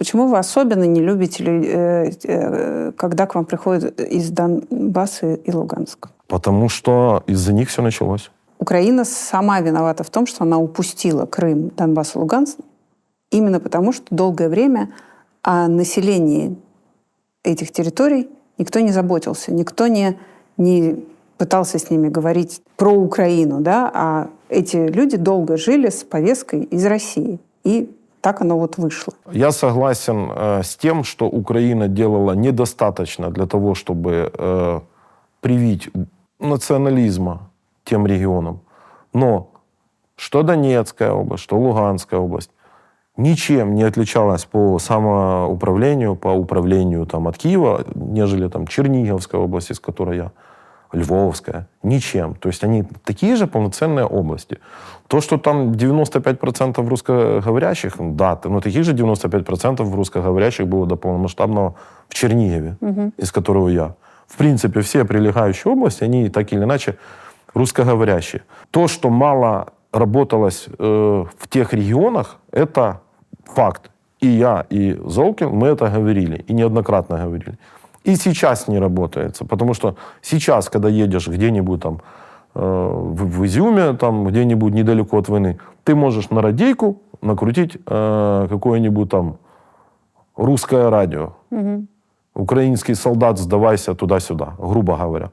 Почему вы особенно не любите, лю- э, э, когда к вам приходят из Донбасса и Луганска? Потому что из-за них все началось. Украина сама виновата в том, что она упустила Крым, Донбасс и Луганск, именно потому, что долгое время о населении этих территорий никто не заботился, никто не, не пытался с ними говорить про Украину, да, а эти люди долго жили с повесткой из России. И так оно вот вышло. Я согласен э, с тем, что Украина делала недостаточно для того, чтобы э, привить национализма тем регионам. Но что Донецкая область, что Луганская область ничем не отличалась по самоуправлению, по управлению там, от Киева, нежели там, Черниговская область, из которой я, Львовская. Ничем. То есть они такие же полноценные области. То, что там 95% русскоговорящих, да, но таких же 95% русскоговорящих было до полномасштабного в Чернигове, из которого я. В принципе, все прилегающие области, они так или иначе русскоговорящие. То, что мало работалось э, в тех регионах, это факт. И я, и Золкин, мы это говорили, и неоднократно говорили. И сейчас не работается, потому что сейчас, когда едешь где-нибудь там э, в, в Изюме, там где-нибудь недалеко от войны, ты можешь на радийку накрутить э, какое-нибудь там русское радио. Украинский солдат, сдавайся туда-сюда, грубо говоря.